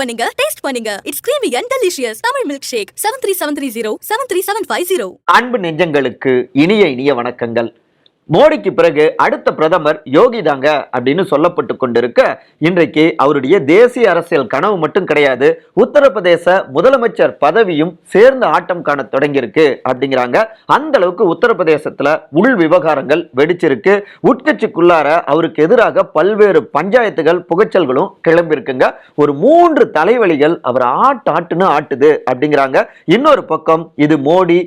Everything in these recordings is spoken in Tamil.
பண்ணுங்க டேஸ்ட் பண்ணுங்க. It's creamy and delicious Tamil milk shake seven three seven three zero seven three seven five zero அன்பு நெஞ்சங்களுக்கு இனிய இனிய வணக்கங்கள். மோடிக்கு பிறகு அடுத்த பிரதமர் யோகி தாங்க அப்படின்னு சொல்லப்பட்டு கொண்டிருக்க இன்றைக்கு அவருடைய தேசிய அரசியல் கனவு மட்டும் கிடையாது உத்தரப்பிரதேச முதலமைச்சர் பதவியும் சேர்ந்து ஆட்டம் காண தொடங்கியிருக்கு அப்படிங்கிறாங்க. அந்த அளவுக்கு உத்தரப்பிரதேசத்துல உள் விவகாரங்கள் வெடிச்சிருக்கு. உட்கட்சிக்குள்ளார அவருக்கு எதிராக பல்வேறு பஞ்சாயத்துகள் புகைச்சல்களும் கிளம்பியிருக்குங்க. ஒரு மூன்று தலைவலிகள் அவர் ஆட்டு ஆட்டுன்னு ஆட்டுது அப்படிங்கிறாங்க. இன்னொரு பக்கம் இது மோடி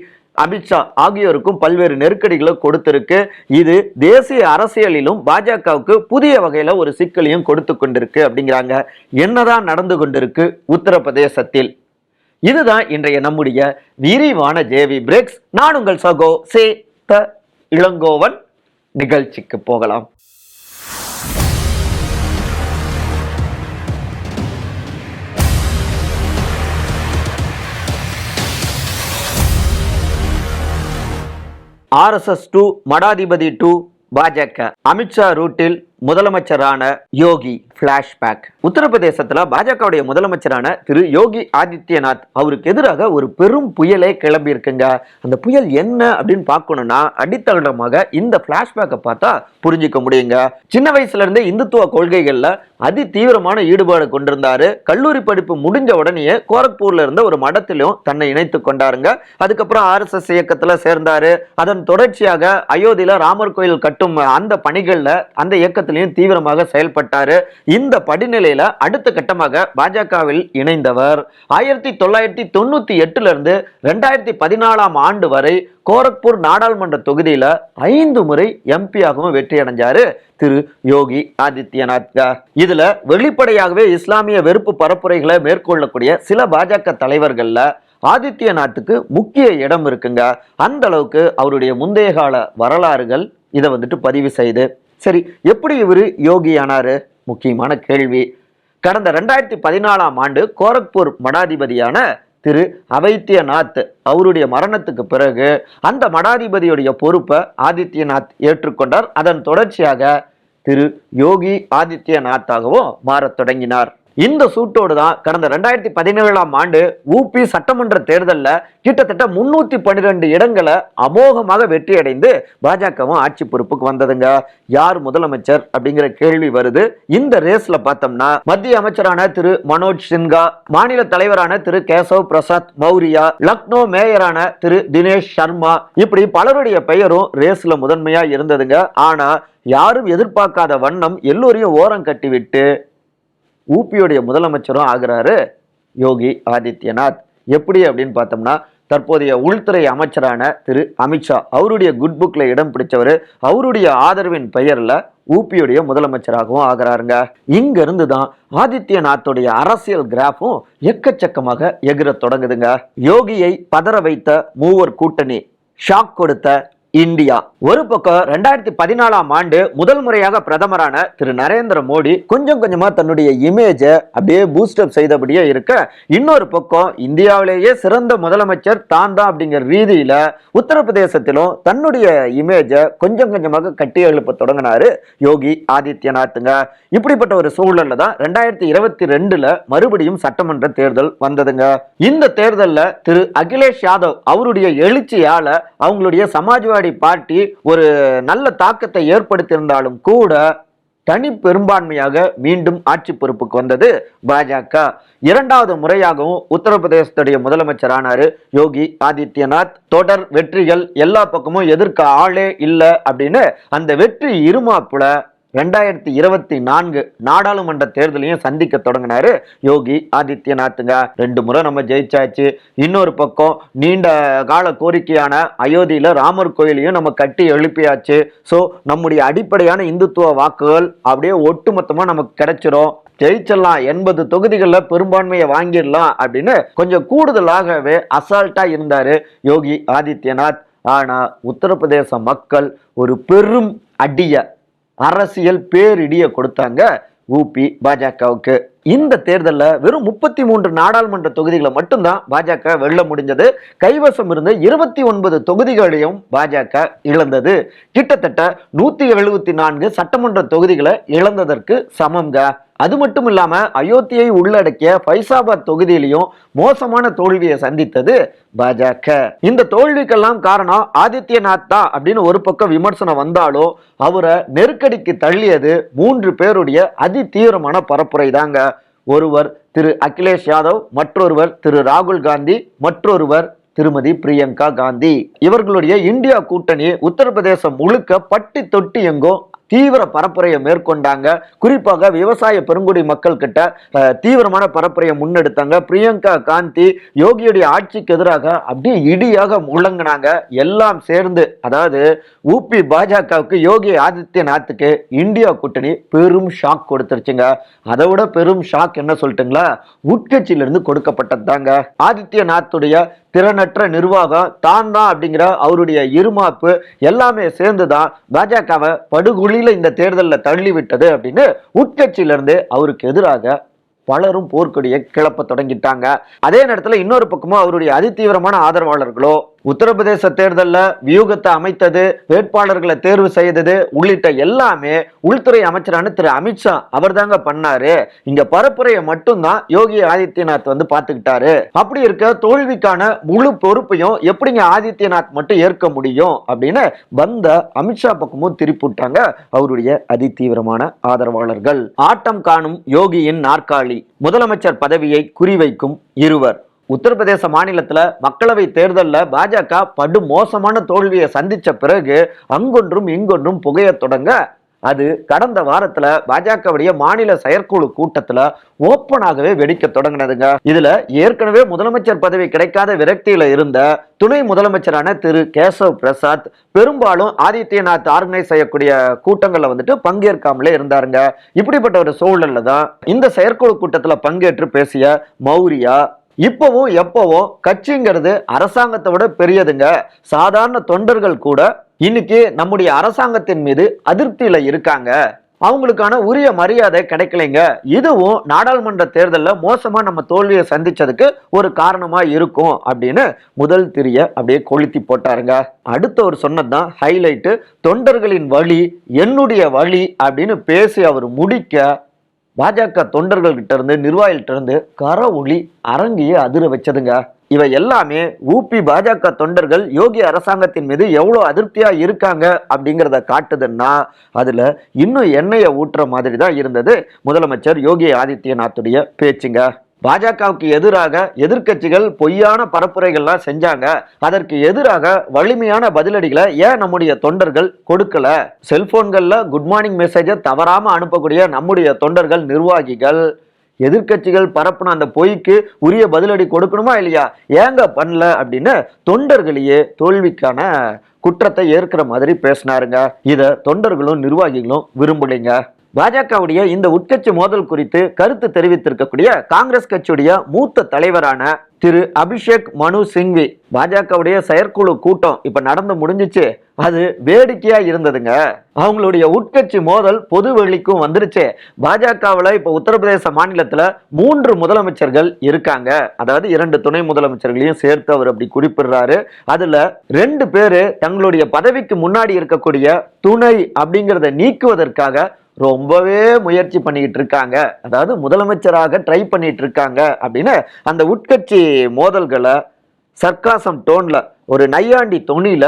அமித்ஷா ஆகியோருக்கும் பல்வேறு நெருக்கடிகளை கொடுத்திருக்கு. இது தேசிய அரசியலிலும் பாஜகவுக்கு புதிய வகையில ஒரு சிக்கலையும் கொடுத்து கொண்டிருக்கு அப்படிங்கிறாங்க. என்னதான் நடந்து கொண்டிருக்கு உத்தரப்பிரதேசத்தில்? இதுதான் இன்றைய நம்முடைய விரிவான ஜேவி பிரேக்ஸ் நான் உங்கள் சகோ சே த இளங்கோவன். நிகழ்ச்சிக்கு போகலாம். ஆர்எஸ்எஸ் டு மடாதிபதி டு பாஜக. அமித்ஷா ரூட்டில் முதலமைச்சரான யோகி பிளாஷ்பேக் உத்தரப்பிரதேசத்துல பாஜகவுடைய முதலமைச்சரான திரு யோகி ஆதித்யநாத் அவருக்கு எதிராக ஒரு பெரும் புயலே கிளம்பி இருக்குங்க. அந்த புயல் என்ன அப்படின்னு பார்க்கணும்னா அடித்தளமாக இந்த பிளாஷ்பேக்கை பார்த்தா புரிஞ்சுக்க முடியுங்க. சின்ன வயசுல இருந்தே இந்துத்துவ கொள்கைகள்ல அதி தீவிரமான ஈடுபாடு கொண்டிருந்தாரு. கல்லூரி படிப்பு முடிஞ்ச உடனேயே கோரக்பூர்ல இருந்த ஒரு மடத்திலும் தன்னை இணைத்து கொண்டாருங்க. அதுக்கப்புறம் ஆர்எஸ்எஸ் இயக்கத்துல சேர்ந்தாரு. அதன் தொடர்ச்சியாக அயோத்தியில ராமர் கோயில் கட்டும் அந்த பணிகள்ல அந்த இயக்கத்தில் இயக்கத்திலையும் தீவிரமாக செயல்பட்டார். இந்த படிநிலையில அடுத்த கட்டமாக பாஜகவில் இணைந்தவர். ஆயிரத்தி தொள்ளாயிரத்தி தொண்ணூத்தி எட்டுலேருந்து ரெண்டாயிரத்தி பதினாலாம் ஆண்டு வரை கோரக்பூர் நாடாளுமன்ற தொகுதியில ஐந்து முறை எம்பியாகவும் வெற்றி அடைஞ்சாரு திரு யோகி ஆதித்யநாத். இதுல வெளிப்படையாகவே இஸ்லாமிய வெறுப்பு பரப்புரைகளை மேற்கொள்ளக்கூடிய சில பாஜக தலைவர்கள்ல ஆதித்யநாத்துக்கு முக்கிய இடம் இருக்குங்க. அந்த அளவுக்கு அவருடைய முந்தைய கால வரலாறுகள் இதை வந்துட்டு பதிவு செய்து. சரி எப்படி இவர் யோகி முக்கியமான கேள்வி. கடந்த ரெண்டாயிரத்தி பதினாலாம் ஆண்டு கோரக்பூர் மடாதிபதியான திரு அவைத்தியநாத் அவருடைய மரணத்துக்கு பிறகு அந்த மடாதிபதியுடைய பொறுப்பை ஆதித்யநாத் ஏற்றுக்கொண்டார். அதன் தொடர்ச்சியாக திரு யோகி ஆதித்யநாத்தாகவும் மாறத் தொடங்கினார். இந்த சூட்டோடு தான் கடந்த ரெண்டாயிரத்தி பதினேழாம் ஆண்டு ஊபி சட்டமன்ற தேர்தலில் கிட்டத்தட்ட முன்னூத்தி பன்னிரெண்டு இடங்களை அமோகமாக வெற்றி அடைந்து பாஜகவும் ஆட்சி பொறுப்புக்கு வந்ததுங்க. யார் முதலமைச்சர் அப்படிங்கிற கேள்வி வருது. இந்த ரேஸ்ல பார்த்தோம்னா மத்திய அமைச்சரான திரு மனோஜ் சின்ஹா மாநில தலைவரான திரு கேசவ் பிரசாத் மௌரியா லக்னோ மேயரான திரு தினேஷ் சர்மா இப்படி பலருடைய பெயரும் ரேஸ்ல முதன்மையா இருந்ததுங்க. ஆனா யாரும் எதிர்பார்க்காத வண்ணம் எல்லோரையும் ஓரம் கட்டிவிட்டு ஊபியோடைய முதலமைச்சரும் ஆகிறாரு யோகி ஆதித்யநாத். எப்படி அப்படின்னு பார்த்தோம்னா தற்போதைய உள்துறை அமைச்சரான திரு அமித்ஷா அவருடைய குட் புக்கில் இடம் பிடிச்சவர். அவருடைய ஆதரவின் பெயரில் ஊபியுடைய முதலமைச்சராகவும் ஆகிறாருங்க. இங்கிருந்து தான் ஆதித்யநாத்துடைய அரசியல் கிராஃபும் எக்கச்சக்கமாக எகிர தொடங்குதுங்க. யோகியை பதற வைத்த மூவர் கூட்டணி ஷாக் கொடுத்த இந்தியா. ஒரு பக்கம் ரெண்டாயிரத்தி பதினாலாம் ஆண்டு முதல் முறையாக பிரதமரான திரு நரேந்திர மோடி கொஞ்சம் கொஞ்சமா தன்னுடைய இமேஜை அப்படியே பூஸ்டப் செய்தபடியே இருக்க இன்னொரு பக்கம் இந்தியாவிலேயே சிறந்த முதலமைச்சர் தான் தான் அப்படிங்கிற ரீதியில உத்தரப்பிரதேசத்திலும் தன்னுடைய இமேஜை கொஞ்சம் கொஞ்சமாக கட்டி எழுப்ப தொடங்கினாரு யோகி ஆதித்யநாத்துங்க. இப்படிப்பட்ட ஒரு சூழல்ல தான் ரெண்டாயிரத்தி இருபத்தி ரெண்டுல மறுபடியும் சட்டமன்ற தேர்தல் வந்ததுங்க. இந்த தேர்தல்ல திரு அகிலேஷ் யாதவ் அவருடைய எழுச்சியால அவங்களுடைய சமாஜ்வாடி பாட்டி ஒரு நல்ல தாக்கத்தை ஏற்படுத்தியிருந்தாலும் கூட தனி பெரும்பான்மையாக மீண்டும் ஆட்சி பொறுப்புக்கு வந்தது பாஜக. இரண்டாவது முறையாகவும் உத்தரப்பிரதேசத்துடைய முதலமைச்சரானாரு யோகி ஆதித்யநாத். தொடர் வெற்றிகள் எல்லா பக்கமும் எதிர்க்க ஆளே இல்லை அப்படின்னு அந்த வெற்றி இருமாப்புல ரெண்டாயிரத்தி இருபத்தி நான்கு நாடாளுமன்ற தேர்தலையும் சந்திக்க தொடங்கினாரு யோகி ஆதித்யநாத்துங்க. ரெண்டு முறை நம்ம ஜெயிச்சாச்சு. இன்னொரு பக்கம் நீண்ட கால கோரிக்கையான அயோத்தியில ராமர் கோயிலையும் நம்ம கட்டி எழுப்பியாச்சு. ஸோ நம்முடைய அடிப்படையான இந்துத்துவ வாக்குகள் அப்படியே ஒட்டுமொத்தமா நமக்கு கிடைச்சிரும். ஜெயிச்சிடலாம் எண்பது தொகுதிகளில் பெரும்பான்மையை வாங்கிடலாம் அப்படின்னு கொஞ்சம் கூடுதலாகவே அசால்ட்டா இருந்தாரு யோகி ஆதித்யநாத். ஆனா உத்தரப்பிரதேச மக்கள் ஒரு பெரும் அடிய அரசியல் பேரிடிய கொடுத்தாங்க ஊபி பாஜகவுக்கு. இந்த தேர்தலில் வெறும் முப்பத்தி மூன்று நாடாளுமன்ற தொகுதிகளை மட்டும்தான் பாஜக வெல்ல முடிஞ்சது. கைவசம் இருந்த இருபத்தி ஒன்பது தொகுதிகளையும் பாஜக இழந்தது. கிட்டத்தட்ட நூத்தி எழுபத்தி நான்கு சட்டமன்ற தொகுதிகளை இழந்ததற்கு சமம்ங்க அது மட்டும் இல்லாமல் அயோத்தியை உள்ளடக்கிய ஃபைசாபாத் தொகுதியிலையும் மோசமான தோல்வியை சந்தித்தது பாஜக. இந்த தோல்விக்கெல்லாம் காரணம் ஆதித்யநாத் தான் அப்படின்னு ஒரு பக்கம் விமர்சனம் வந்தாலும் அவரை நெருக்கடிக்கு தள்ளியது மூன்று பேருடைய அதி தீவிரமான பரப்புரை தாங்க ஒருவர் திரு அகிலேஷ் யாதவ் மற்றொருவர் திரு ராகுல் காந்தி மற்றொருவர் திருமதி பிரியங்கா காந்தி. இவர்களுடைய இந்தியா கூட்டணி உத்தரப்பிரதேசம் முழுக்க பட்டி தொட்டி எங்கோ தீவிர பரப்புரையை மேற்கொண்டாங்க. குறிப்பாக விவசாய பெருங்குடி மக்கள் கிட்ட தீவிரமான பரப்புரையை முன்னெடுத்தாங்க. பிரியங்கா காந்தி யோகியுடைய ஆட்சிக்கு எதிராக அப்படியே இடியாக முழங்கினாங்க. எல்லாம் சேர்ந்து அதாவது ஊபி பாஜகவுக்கு யோகி ஆதித்யநாத்துக்கு இந்தியா கூட்டணி பெரும் ஷாக் கொடுத்துருச்சுங்க. அதை விட பெரும் ஷாக் என்ன சொல்லிட்டுங்களா? உட்கட்சியிலிருந்து கொடுக்கப்பட்டது தாங்க ஆதித்யநாத்துடைய திறனற்ற நிர்வாகம் தான் தான் அப்படிங்கிற அவருடைய இருமாப்பு எல்லாமே சேர்ந்து தான் பாஜகவை படுகுழியில இந்த தேர்தலில் தள்ளி விட்டது அப்படின்னு உட்கட்சியிலிருந்து அவருக்கு எதிராக பலரும் போர்க்கொடியை கிளப்ப தொடங்கிட்டாங்க. அதே நேரத்தில் இன்னொரு பக்கமும் அவருடைய அதிதீவிரமான ஆதரவாளர்களோ உத்தரப்பிரதேச தேர்தலில் வியூகத்தை அமைத்தது வேட்பாளர்களை தேர்வு செய்தது உள்ளிட்ட எல்லாமே உள்துறை அமைச்சரான திரு. அமித்ஷா அவர் தாங்க பண்ணாரு. இங்க பரப்புரையை மட்டும்தான் யோகி ஆதித்யநாத் வந்து பார்த்துக்கிட்டாரு. அப்படி இருக்க தோல்விக்கான முழு பொறுப்பையும் எப்படிங்க ஆதித்யநாத் மட்டும் ஏற்க முடியும் அப்படின்னு வந்த அமித்ஷா பக்கமும் திருப்பி விட்டாங்க அவருடைய அதிதீவிரமான ஆதரவாளர்கள். ஆட்டம் காணும் யோகியின் நாற்காலி. முதலமைச்சர் பதவியை குறிவைக்கும் இருவர். உத்தரப்பிரதேச மாநிலத்தில் மக்களவை தேர்தலில் பாஜக படு மோசமான தோல்வியை சந்தித்த பிறகு அங்கொன்றும் இங்கொன்றும் புகையத் தொடங்க அது கடந்த வாரத்துல பாஜகவுடைய மாநில செயற்குழு கூட்டத்துல ஓப்பனாகவே வெடிக்க தொடங்கினதுங்க. இதுல ஏற்கனவே முதலமைச்சர் பதவி கிடைக்காத விரக்தியில இருந்த துணை முதலமைச்சரான திரு கேசவ் பிரசாத் பெரும்பாலும் ஆதித்யநாத் ஆர்கனைஸ் செய்யக்கூடிய கூட்டங்கள்ல வந்துட்டு பங்கேற்காமலே இருந்தாருங்க. இப்படிப்பட்ட ஒரு சூழல்ல தான் இந்த செயற்குழு கூட்டத்துல பங்கேற்று பேசிய மௌரியா இப்போவும் எப்போவும் கட்சிங்கிறது அரசாங்கத்தை விட பெரியதுங்க. சாதாரண தொண்டர்கள் கூட இன்னைக்கு நம்முடைய அரசாங்கத்தின் மீது அதிருப்தியில இருக்காங்க. அவங்களுக்கான உரிய மரியாதை கிடைக்கலைங்க. இதுவும் நாடாளுமன்ற தேர்தலில் மோசமாக நம்ம தோல்வியை சந்திச்சதுக்கு ஒரு காரணமாக இருக்கும் அப்படின்னு முதல் திரிய அப்படியே கொளுத்தி போட்டாருங்க. அடுத்த ஒரு சொன்னதுதான் ஹைலைட்டு தொண்டர்களின் வழி என்னுடைய வழி அப்படின்னு பேசி அவர் முடிக்க பாஜக தொண்டர்கள்கிட்ட இருந்து நிர்வாகிகிட்ட இருந்து கர ஒளி அரங்கியை அதிர வச்சதுங்க. இவை எல்லாமே ஊபி பாஜக தொண்டர்கள் யோகி அரசாங்கத்தின் மீது எவ்வளோ அதிருப்தியாக இருக்காங்க அப்படிங்கிறத காட்டுதுன்னா அதில் இன்னும் எண்ணெயை ஊற்றுற மாதிரி தான் இருந்தது முதலமைச்சர் யோகி ஆதித்யநாத்துடைய பேச்சுங்க. பாஜகவுக்கு எதிராக எதிர்க்கட்சிகள் பொய்யான பரப்புரைகள்லாம் செஞ்சாங்க. அதற்கு எதிராக வலிமையான பதிலடிகளை ஏன் நம்முடைய தொண்டர்கள் கொடுக்கல? செல்போன்களில் குட் மார்னிங் மெசேஜை தவறாம அனுப்பக்கூடிய நம்முடைய தொண்டர்கள் நிர்வாகிகள் எதிர்க்கட்சிகள் பரப்புன அந்த பொய்க்கு உரிய பதிலடி கொடுக்கணுமா இல்லையா? ஏங்க பண்ணல அப்படின்னு தொண்டர்களையே தோல்விக்கான குற்றத்தை ஏற்கிற மாதிரி பேசினாருங்க. இதை தொண்டர்களும் நிர்வாகிகளும் விரும்பலைங்க. பாஜகவுடைய இந்த உட்கட்சி மோதல் குறித்து கருத்து தெரிவித்திருக்கக்கூடிய காங்கிரஸ் கட்சியுடைய மூத்த தலைவரான திரு அபிஷேக் மனு சிங்வி. பாஜகவுடைய செயற்குழு கூட்டம் இப்ப நடந்து முடிஞ்சிச்சு. அது வேடிக்கையா இருந்ததுங்க. அவங்களுடைய உட்கட்சி மோதல் பொது வெளிக்கும் வந்துருச்சு. பாஜகவில் இப்போ உத்தரப்பிரதேச மாநிலத்துல மூன்று முதலமைச்சர்கள் இருக்காங்க. அதாவது இரண்டு துணை முதலமைச்சர்களையும் சேர்த்து அவர் அப்படி குறிப்பிடுறாரு. அதுல ரெண்டு பேரு தங்களுடைய பதவிக்கு முன்னாடி இருக்கக்கூடிய துணை அப்படிங்கிறத நீக்குவதற்காக ரொம்பவே முயற்சி பண்ணிக்கிட்டு இருக்காங்க. அதாவது முதலமைச்சராக ட்ரை பண்ணிட்டு இருக்காங்க அப்படின்னு அந்த உட்கட்சி மோதல்களை சர்க்காசம் டோன்ல ஒரு நையாண்டி தொனியில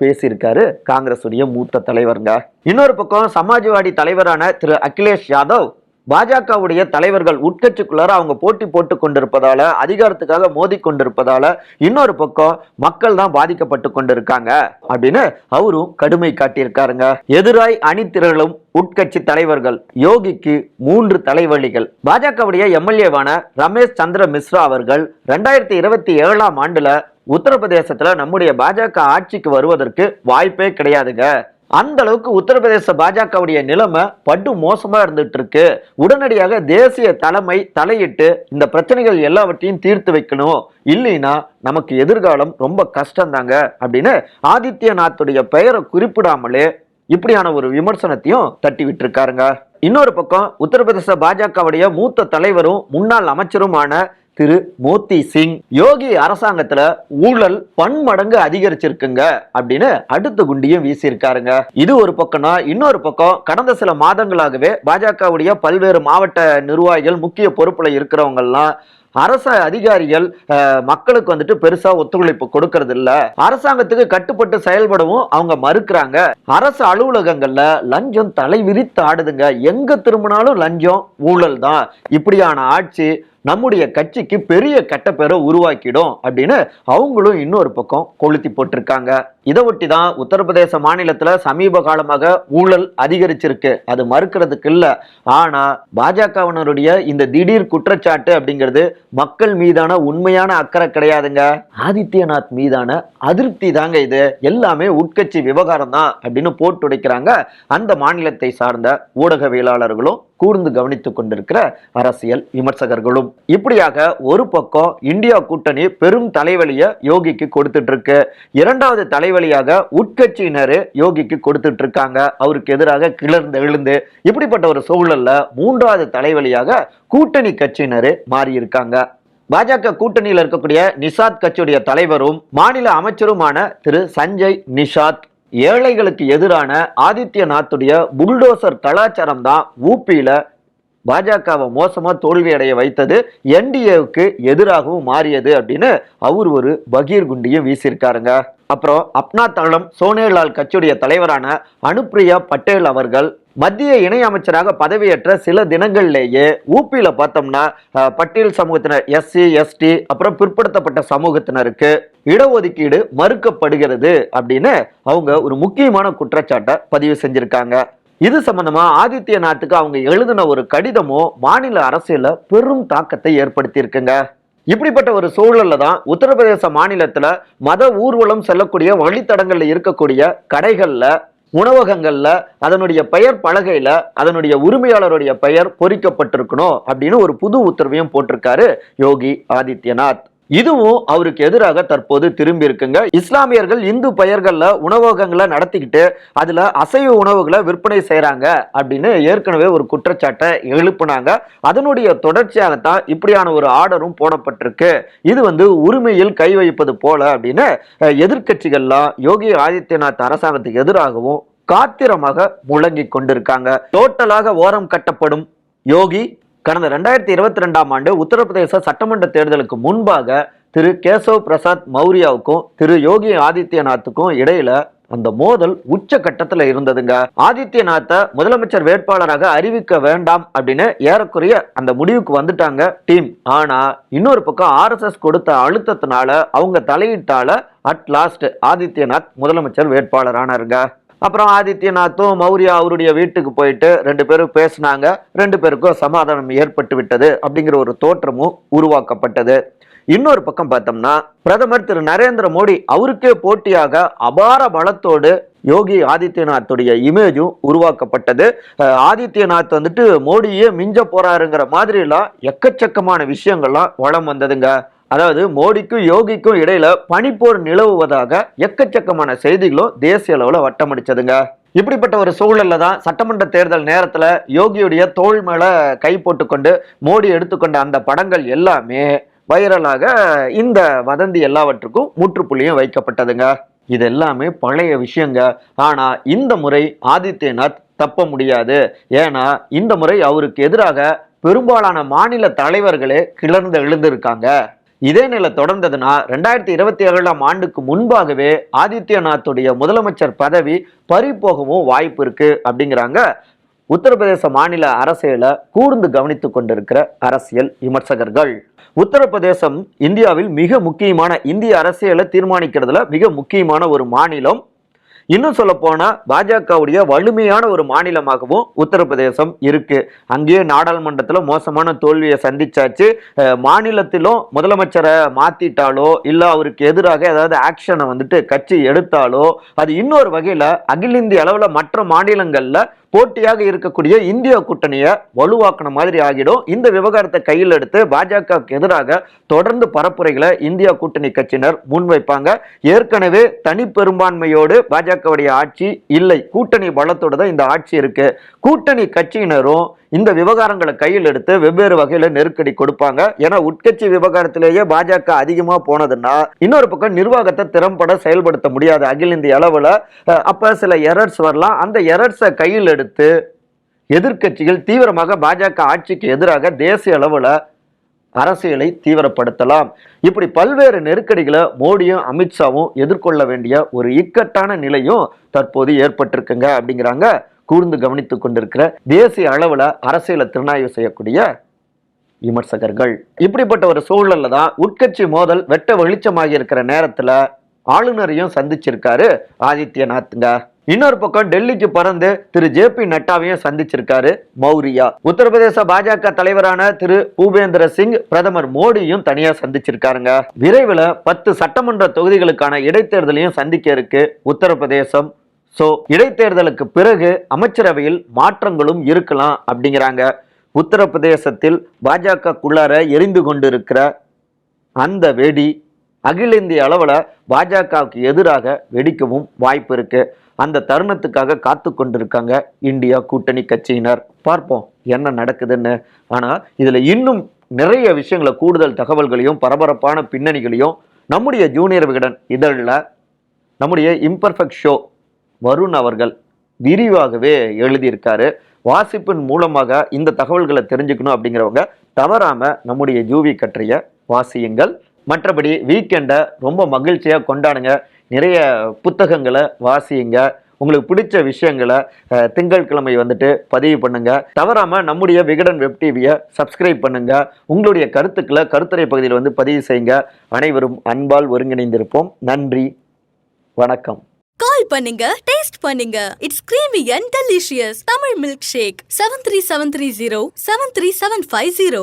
பேசியிருக்காரு காங்கிரஸ் உடைய மூத்த தலைவருங்க. இன்னொரு பக்கம் சமாஜ்வாடி தலைவரான திரு அகிலேஷ் யாதவ் பாஜகவுடைய தலைவர்கள் உட்கட்சிக்குள்ளார அவங்க போட்டி போட்டு கொண்டிருப்பதால அதிகாரத்துக்காக மோதி கொண்டிருப்பதால இன்னொரு பக்கம் மக்கள் தான் பாதிக்கப்பட்டு கொண்டிருக்காங்க. அப்படின்னு அவரும் கடுமை காட்டியிருக்காருங்க. எதிராய் அணி திரளும் உட்கட்சி தலைவர்கள் யோகிக்கு மூன்று தலைவலிகள். பாஜகவுடைய எம்எல்ஏவான ரமேஷ் சந்திர மிஸ்ரா அவர்கள் ரெண்டாயிரத்தி இருபத்தி ஏழாம் ஆண்டுல உத்தரப்பிரதேசத்துல நம்முடைய பாஜக ஆட்சிக்கு வருவதற்கு வாய்ப்பே கிடையாதுங்க. அந்த அளவுக்கு உத்தரப்பிரதேச பாஜகவுடைய நிலைமை படு மோசமா இருந்துட்டு இருக்கு உடனடியாக தேசிய தலைமை தலையிட்டு இந்த பிரச்சனைகள் எல்லாவற்றையும் தீர்த்து வைக்கணும். இல்லைன்னா நமக்கு எதிர்காலம் ரொம்ப கஷ்டம்தாங்க அப்படின்னு ஆதித்யநாத்துடைய பெயரை குறிப்பிடாமலே இப்படியான ஒரு விமர்சனத்தையும் தட்டி விட்டுருக்காருங்க இன்னொரு பக்கம் உத்தரப்பிரதேச பாஜகவுடைய மூத்த தலைவரும் முன்னாள் அமைச்சருமான திரு மோதி சிங் யோகி அரசாங்கத்துல ஊழல் பன்மடங்கு அதிகரிச்சிருக்குங்க அப்படின்னு அடுத்த குண்டியும் வீசியிருக்காருங்க. இது ஒரு பக்கம்னா இன்னொரு பக்கம் கடந்த சில மாதங்களாகவே பாஜகவுடைய பல்வேறு மாவட்ட நிர்வாகிகள் முக்கிய பொறுப்புல இருக்கிறவங்க எல்லாம் அரச அதிகாரிகள் மக்களுக்கு வந்துட்டு பெருசா ஒத்துழைப்பு கொடுக்கறது இல்ல அரசாங்கத்துக்கு கட்டுப்பட்டு செயல்படவும் அவங்க மறுக்கிறாங்க. அரசு அலுவலகங்கள்ல லஞ்சம் தலைவிரித்து ஆடுதுங்க. எங்க திரும்பினாலும் லஞ்சம் ஊழல் தான். இப்படியான ஆட்சி நம்முடைய கட்சிக்கு பெரிய கட்டப்பேரை உருவாக்கிடும் அப்படின்னு அவங்களும் இன்னொரு பக்கம் கொளுத்தி போட்டிருக்காங்க. இதை ஒட்டி தான் உத்தரப்பிரதேச மாநிலத்தில் சமீப காலமாக ஊழல் அதிகரிச்சிருக்கு. அது மறுக்கிறதுக்கு இல்லை. ஆனால் பாஜகவினருடைய இந்த திடீர் குற்றச்சாட்டு அப்படிங்கிறது மக்கள் மீதான உண்மையான அக்கறை கிடையாதுங்க. ஆதித்யநாத் மீதான அதிருப்தி தாங்க இது. எல்லாமே உட்கட்சி விவகாரம் தான் அப்படின்னு போட்டுடைக்கிறாங்க அந்த மாநிலத்தை சார்ந்த ஊடகவியலாளர்களும். கூர்ந்து கவனித்துக் கொண்டிருக்கிற அரசியல் விமர்சகர்களும். இப்படியாக ஒரு பக்கம் இந்தியா கூட்டணி பெரும் தலைவலியை யோகிக்கு கொடுத்துட்டு இருக்கு இரண்டாவது தலைவலியாக உட்கட்சியினர் யோகிக்கு கொடுத்துட்டு இருக்காங்க அவருக்கு எதிராக கிளர்ந்து எழுந்து இப்படிப்பட்ட ஒரு சூழல்ல மூன்றாவது தலைவலியாக கூட்டணி கட்சியினர் மாறி இருக்காங்க பாஜக கூட்டணியில் இருக்கக்கூடிய நிஷாத் கட்சியுடைய தலைவரும் மாநில அமைச்சருமான திரு சஞ்சய் நிஷாத் ஏழைகளுக்கு எதிரான ஆதித்யநாத்துடைய புல்டோசர் கலாச்சாரம் தான் ஊபியில பாஜகவை மோசமாக தோல்வி அடைய வைத்தது என்டிஏவுக்கு எதிராகவும் மாறியது அப்படின்னு அவர் ஒரு பகீர் குண்டியும் வீசியிருக்காருங்க. அப்புறம் அப்னா தளம் சோனேலால் கட்சியுடைய தலைவரான அனுப்பிரியா பட்டேல் அவர்கள் மத்திய இணையமைச்சராக பதவியேற்ற சில தினங்கள்லேயே ஊபியில் பார்த்தோம்னா பட்டியல் சமூகத்தினர் எஸ்சி எஸ்டி அப்புறம் பிற்படுத்தப்பட்ட சமூகத்தினருக்கு இடஒதுக்கீடு மறுக்கப்படுகிறது அப்படின்னு அவங்க ஒரு முக்கியமான குற்றச்சாட்டை பதிவு செஞ்சிருக்காங்க. இது சம்பந்தமா ஆதித்யநாத்துக்கு அவங்க எழுதின ஒரு கடிதமோ மாநில அரசியல பெரும் தாக்கத்தை ஏற்படுத்தி இருக்குங்க இப்படிப்பட்ட ஒரு சூழல்ல தான் உத்தரப்பிரதேச மாநிலத்துல மத ஊர்வலம் செல்லக்கூடிய வழித்தடங்கள்ல இருக்கக்கூடிய கடைகள்ல உணவகங்கள்ல அதனுடைய பெயர் பலகையில அதனுடைய உரிமையாளருடைய பெயர் பொறிக்கப்பட்டிருக்கணும் அப்படின்னு ஒரு புது உத்தரவையும் போட்டிருக்காரு யோகி ஆதித்யநாத். இதுவும் அவருக்கு எதிராக தற்போது திரும்பி இருக்குங்க. இஸ்லாமியர்கள் இந்து பெயர்களில் உணவகங்களை நடத்திக்கிட்டு அதுல அசைவ உணவுகளை விற்பனை செய்கிறாங்க அப்படின்னு ஏற்கனவே ஒரு குற்றச்சாட்டை எழுப்புனாங்க. அதனுடைய தொடர்ச்சியாகத்தான் இப்படியான ஒரு ஆர்டரும் போடப்பட்டிருக்கு. இது வந்து உரிமையில் கை வைப்பது போல அப்படின்னு எதிர்கட்சிகள்லாம் யோகி ஆதித்யநாத் அரசாங்கத்துக்கு எதிராகவும் காத்திரமாக முழங்கி கொண்டிருக்காங்க. டோட்டலாக ஓரம் கட்டப்படும் யோகி கடந்த ரெண்டாயிரத்தி இருபத்தி ரெண்டாம் ஆண்டு உத்தரப்பிரதேச சட்டமன்ற தேர்தலுக்கு முன்பாக திரு கேசவ் பிரசாத் மௌரியாவுக்கும் திரு யோகி ஆதித்யநாத்துக்கும் இடையில அந்த மோதல் உச்ச கட்டத்துல இருந்ததுங்க. ஆதித்யநாத்தை முதலமைச்சர் வேட்பாளராக அறிவிக்க வேண்டாம் அப்படின்னு ஏறக்குறைய அந்த முடிவுக்கு வந்துட்டாங்க டீம். ஆனா இன்னொரு பக்கம் ஆர்எஸ்எஸ் கொடுத்த அழுத்தத்தினால அவங்க தலையிட்டால அட் லாஸ்ட் ஆதித்யநாத் முதலமைச்சர் வேட்பாளரானாருங்க அப்புறம் ஆதித்யநாத்தும் மௌரியா அவருடைய வீட்டுக்கு போயிட்டு ரெண்டு பேரும் பேசினாங்க. ரெண்டு பேருக்கும் சமாதானம் ஏற்பட்டு விட்டது அப்படிங்கிற ஒரு தோற்றமும் உருவாக்கப்பட்டது. இன்னொரு பக்கம் பார்த்தோம்னா பிரதமர் திரு நரேந்திர மோடி அவருக்கே போட்டியாக அபார பலத்தோடு யோகி ஆதித்யநாத்துடைய இமேஜும் உருவாக்கப்பட்டது. ஆதித்யநாத் வந்துட்டு மோடியே மிஞ்ச போறாருங்கிற மாதிரிலாம் எக்கச்சக்கமான விஷயங்கள்லாம் வளம் வந்ததுங்க. அதாவது மோடிக்கும் யோகிக்கும் இடையில பனிப்போர் நிலவுவதாக எக்கச்சக்கமான செய்திகளும் தேசிய அளவில் வட்டமடிச்சதுங்க. இப்படிப்பட்ட ஒரு சூழல்ல தான் சட்டமன்ற தேர்தல் நேரத்துல யோகியுடைய தோள் மேல கை போட்டுக்கொண்டு மோடி எடுத்துக்கொண்ட அந்த படங்கள் எல்லாமே வைரலாக இந்த வதந்தி எல்லாவற்றுக்கும் முற்றுப்புள்ளியும் வைக்கப்பட்டதுங்க. இது எல்லாமே பழைய விஷயங்க. ஆனா இந்த முறை ஆதித்யநாத் தப்ப முடியாது. ஏன்னா இந்த முறை அவருக்கு எதிராக பெரும்பாலான மாநில தலைவர்களே கிளர்ந்து எழுந்திருக்காங்க. இதே நிலை தொடர்ந்ததுன்னா ரெண்டாயிரத்தி இருபத்தி ஏழாம் ஆண்டுக்கு முன்பாகவே ஆதித்யநாத்துடைய முதலமைச்சர் பதவி பறிபோகவும் வாய்ப்பு இருக்கு அப்படிங்கிறாங்க உத்தரப்பிரதேச மாநில அரசியலை கூர்ந்து கவனித்து கொண்டிருக்கிற அரசியல் விமர்சகர்கள். உத்தரப்பிரதேசம் இந்தியாவில் மிக முக்கியமான இந்திய அரசியலை தீர்மானிக்கிறதுல மிக முக்கியமான ஒரு மாநிலம் இன்னும் சொல்ல போனா பாஜகவுடைய வலிமையான ஒரு மாநிலமாகவும் உத்தரப்பிரதேசம் இருக்கு. அங்கேயே நாடாளுமன்றத்தில் மோசமான தோல்வியை சந்திச்சாச்சு. மாநிலத்திலும் முதலமைச்சரை மாத்திட்டாலோ இல்லை அவருக்கு எதிராக ஏதாவது ஆக்ஷனை வந்துட்டு கட்சி எடுத்தாலோ அது இன்னொரு வகையில் அகில இந்திய அளவில் மற்ற மாநிலங்களில் போட்டியாக இருக்கக்கூடிய இந்திய கூட்டணியை வலுவாக்கின மாதிரி ஆகிடும். இந்த விவகாரத்தை கையில் எடுத்து பாஜகவுக்கு எதிராக தொடர்ந்து பரப்புரைகளை இந்தியா கூட்டணி கட்சியினர் முன்வைப்பாங்க. ஏற்கனவே தனி பெரும்பான்மையோடு பாஜகவுடைய ஆட்சி இல்லை. கூட்டணி பலத்தோடு தான் இந்த ஆட்சி இருக்கு. கூட்டணி கட்சியினரும் இந்த விவகாரங்களை கையில் எடுத்து வெவ்வேறு வகையில நெருக்கடி கொடுப்பாங்க. ஏன்னா உட்கட்சி விவகாரத்திலேயே பாஜக அதிகமா போனதுன்னா இன்னொரு பக்கம் நிர்வாகத்தை திறம்பட செயல்படுத்த முடியாது அகில இந்திய அளவுல. அப்போ அப்ப சில எரர்ஸ் வரலாம். அந்த எரர்ஸை கையில் எடுத்து எதிர்கட்சிகள் தீவிரமாக பாஜக ஆட்சிக்கு எதிராக தேசிய அளவுல அரசியலை தீவிரப்படுத்தலாம். இப்படி பல்வேறு நெருக்கடிகளை மோடியும் அமித்ஷாவும் எதிர்கொள்ள வேண்டிய ஒரு இக்கட்டான நிலையும் தற்போது ஏற்பட்டிருக்குங்க அப்படிங்கிறாங்க கூர்ந்து கவனித்துக் கொண்டிருக்கிற தேசிய அளவில் அரசியலை திறனாய்வு செய்யக்கூடிய விமர்சகர்கள். இப்படிப்பட்ட ஒரு சூழல்ல தான் உட்கட்சி மோதல் வெட்ட வெளிச்சமாகி இருக்கிற நேரத்துல ஆளுநரையும் சந்திச்சிருக்காரு ஆதித்யநாத்ங்க. இன்னொரு பக்கம் டெல்லிக்கு பறந்து திரு ஜே பி நட்டாவையும் சந்திச்சிருக்காரு மௌரியா. உத்தரப்பிரதேச பாஜக தலைவரான திரு பூபேந்திர சிங் பிரதமர் மோடியும் தனியா சந்திச்சிருக்காருங்க. விரைவில் பத்து சட்டமன்ற தொகுதிகளுக்கான இடைத்தேர்தலையும் சந்திக்க இருக்கு உத்தரப்பிரதேசம். ஸோ இடைத்தேர்தலுக்கு பிறகு அமைச்சரவையில் மாற்றங்களும் இருக்கலாம் அப்படிங்கிறாங்க. உத்தரப்பிரதேசத்தில் பாஜகக்குள்ளார எரிந்து கொண்டிருக்கிற அந்த வெடி அகில இந்திய அளவில் பாஜகவுக்கு எதிராக வெடிக்கவும் வாய்ப்பு இருக்கு. அந்த தருணத்துக்காக காத்து கொண்டிருக்காங்க இந்தியா கூட்டணி கட்சியினர். பார்ப்போம் என்ன நடக்குதுன்னு. ஆனால் இதில் இன்னும் நிறைய விஷயங்களை கூடுதல் தகவல்களையும் பரபரப்பான பின்னணிகளையும் நம்முடைய ஜூனியர் விகடன் இதழில் நம்முடைய இம்பர்ஃபெக்ட் ஷோ வருண் அவர்கள் விரிவாகவே எழுதியிருக்காரு. வாசிப்பின் மூலமாக இந்த தகவல்களை தெரிஞ்சுக்கணும் அப்படிங்கிறவங்க தவறாம நம்முடைய ஜூவி கற்றைய வாசியுங்கள். மற்றபடி வீக்கெண்டை ரொம்ப மகிழ்ச்சியாக கொண்டாடுங்க. நிறைய புத்தகங்களை வாசியுங்க. உங்களுக்கு பிடிச்ச விஷயங்களை திங்கட்கிழமை வந்துட்டு பதிவு பண்ணுங்க. தவறாமல் நம்முடைய விகடன் வெப் டிவியை சப்ஸ்கிரைப் பண்ணுங்க. உங்களுடைய கருத்துக்களை கருத்துரை பகுதியில் வந்து பதிவு செய்யுங்க. அனைவரும் அன்பால் ஒருங்கிணைந்திருப்போம். நன்றி. வணக்கம். கால் பண்ணுங்க டேஸ்ட் பண்ணுங்க. It's creamy and delicious Tamil milk shake seven three seven three zero seven three seven five zero